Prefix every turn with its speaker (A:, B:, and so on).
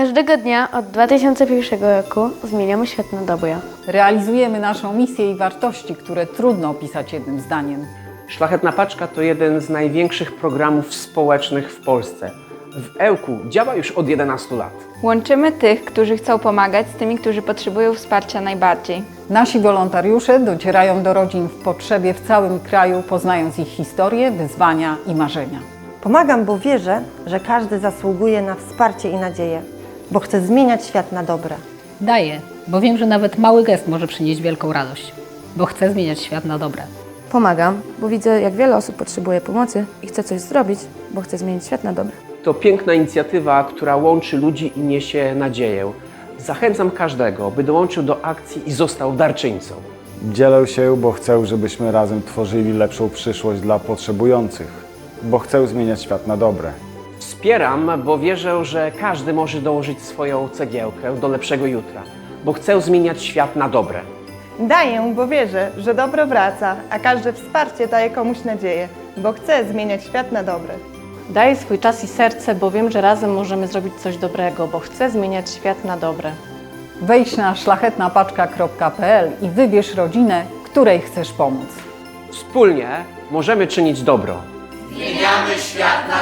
A: Każdego dnia od 2001 roku zmieniamy świat na dobre.
B: Realizujemy naszą misję i wartości, które trudno opisać jednym zdaniem.
C: Szlachetna Paczka to jeden z największych programów społecznych w Polsce. W Ełku działa już od 11 lat.
D: Łączymy tych, którzy chcą pomagać z tymi, którzy potrzebują wsparcia najbardziej.
B: Nasi wolontariusze docierają do rodzin w potrzebie w całym kraju, poznając ich historie, wyzwania i marzenia.
E: Pomagam, bo wierzę, że każdy zasługuje na wsparcie i nadzieję, bo chcę zmieniać świat na dobre.
F: Daję, bo wiem, że nawet mały gest może przynieść wielką radość, bo chcę zmieniać świat na dobre.
G: Pomagam, bo widzę, jak wiele osób potrzebuje pomocy i chcę coś zrobić, bo chcę zmienić świat na dobre.
C: To piękna inicjatywa, która łączy ludzi i niesie nadzieję. Zachęcam każdego, by dołączył do akcji i został darczyńcą.
H: Dzielę się, bo chcę, żebyśmy razem tworzyli lepszą przyszłość dla potrzebujących, bo chcę zmieniać świat na dobre.
C: Wspieram, bo wierzę, że każdy może dołożyć swoją cegiełkę do lepszego jutra, bo chcę zmieniać świat na dobre.
I: Daję, bo wierzę, że dobro wraca, a każde wsparcie daje komuś nadzieję, bo chcę zmieniać świat na dobre.
J: Daję swój czas i serce, bo wiem, że razem możemy zrobić coś dobrego, bo chcę zmieniać świat na dobre.
B: Wejdź na szlachetnapaczka.pl i wybierz rodzinę, której chcesz pomóc.
C: Wspólnie możemy czynić dobro.
K: Zmieniamy świat na dobre.